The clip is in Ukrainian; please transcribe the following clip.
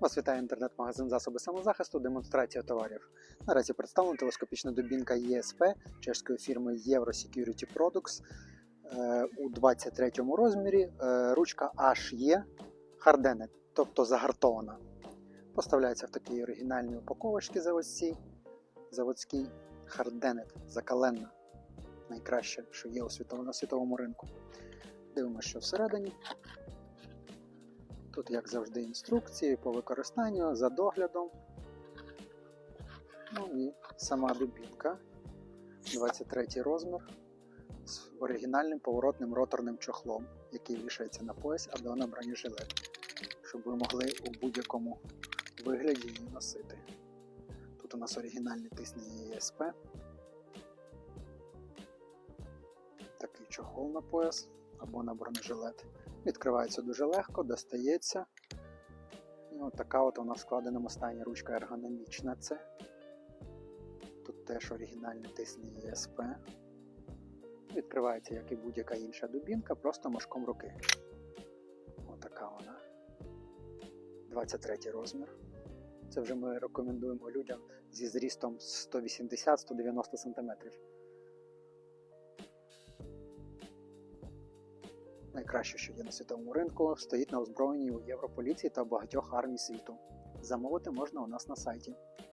Вас вітає інтернет-магазин засоби самозахисту, демонстрація товарів. Наразі представлена телескопічна дубінка ЄСП чеської фірми Eurosecurity Products е, у 23 розмірі. Е, Ручка HE Hardened, тобто загартована. Поставляється в такій оригінальній упаковочці заводській. Заводській Hardened, закаленна. Найкраще, що є у світовому ринку. Дивимося, що всередині. Тут, як завжди, інструкції по використанню за доглядом. Ну і сама дубінка. 23 розмір з оригінальним поворотним роторним чохлом, який вішається на пояс або на бронежилет, щоб ви могли у будь-якому вигляді її носити. Тут у нас оригінальний тисний ЄСП. Такий чохол на пояс або на бронежилет. Відкривається дуже легко, достається. І от така от у нас в складеному стані ручка ергономічна. Це. Тут теж оригінальний тисний ЄСП. Відкривається, як і будь-яка інша дубінка, просто мошком руки. Отака вона. 23 розмір. Це вже ми рекомендуємо людям зі зрістом 180-190 см. Найкраще, що є на світовому ринку, стоїть на озброєнні у Європоліції та багатьох армій світу. Замовити можна у нас на сайті.